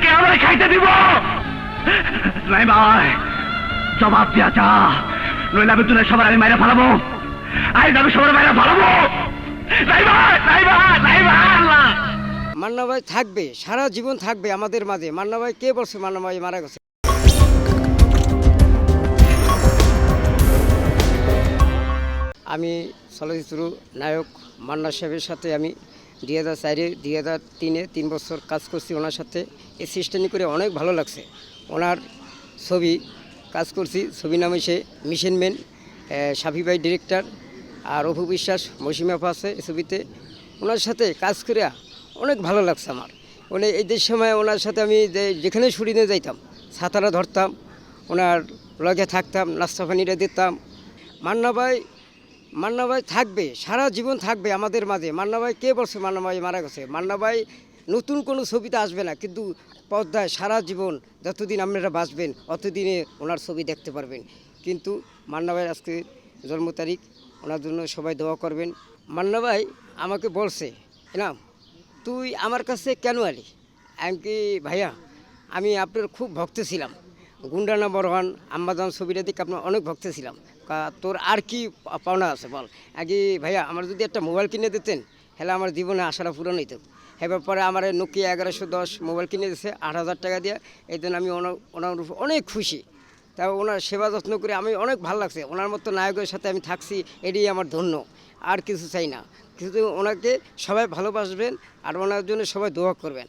কে খাইতে দিব? নাই ভাই, জবাব দিয়া নইলে আমি তুলে সবার আমি মাইরা ফালাবো। আমি সবার মাইরা ফালাবো। নাই ভাই নাই ভাই নাই ভাই। আল্লাহ। মান্না ভাই থাকবে, সারা জীবন থাকবে আমাদের মাঝে। মান্না ভাই কে বলছে মান্না ভাই মারা গেছে? আমি চলচ্চিত্র নায়ক, মান্না সাহেবের সাথে আমি দুই হাজার চারে, দুই হাজার তিনে তিন বছর কাজ করছি ওনার সাথে। অ্যাসিস্ট্যান্ট করে অনেক ভালো লাগছে। ওনার ছবি কাজ করছি ছবি নাম হয়েছে মিশন ম্যান সাফি ভাই ডিরেক্টর, আর অভু বিশ্বাস মৌসুমি আপা আছে এই ছবিতে। ওনার সাথে কাজ করে অনেক ভালো লাগছে আমার। উনি এই সময় ওনার সাথে আমি যেখানে শুটিংয়ে যাইতাম ছাতারা ধরতাম, ওনার লগে থাকতাম, নাস্তা পানিটা দিতাম। মান্না ভাই মান্না ভাই থাকবে, সারা জীবন থাকবে আমাদের মাঝে। মান্না ভাই কে বলছে? মান্না ভাই মারা গেছে। মান্না ভাই নতুন কোনো ছবিতে আসবে না, কিন্তু পর্দায় সারা জীবন যতদিন আপনারা বাঁচবেন, অতদিনে ওনার ছবি দেখতে পারবেন। কিন্তু মান্না ভাই আজকে জন্ম তারিখ, ওনার জন্য সবাই দোয়া করবেন। মান্না ভাই আমাকে বলছে না তুই আমার কাছে কেন আলি আমি কি, ভাইয়া, আমি আপনার খুব ভক্ত ছিলাম। গুন্ডা নাম্বার ওয়ান আম্মাজান ছবিটা দেখে আপনার অনেক ভক্ত ছিলাম। তোর আর কি পাওনা আছে বল? আগে ভাইয়া, আমার যদি একটা মোবাইল কিনে দিতেন হলে আমার জীবনে আশাটা পূরণ হইত। এবার পরে আমার নোকিয়া এগারোশো দশ মোবাইল কিনে দিচ্ছে আট হাজার টাকা দিয়ে। এই জন্য আমি ওনার ওনার অনেক খুশি। তা ওনার সেবা যত্ন করে আমি অনেক ভালো লাগছে। ওনার মতো নায়কের সাথে আমি থাকছি, এটাই আমার ধন্য। আর কিছু চাই না। কিন্তু ওনাকে সবাই ভালোবাসবেন, আর ওনার জন্য সবাই দোয়া করবেন।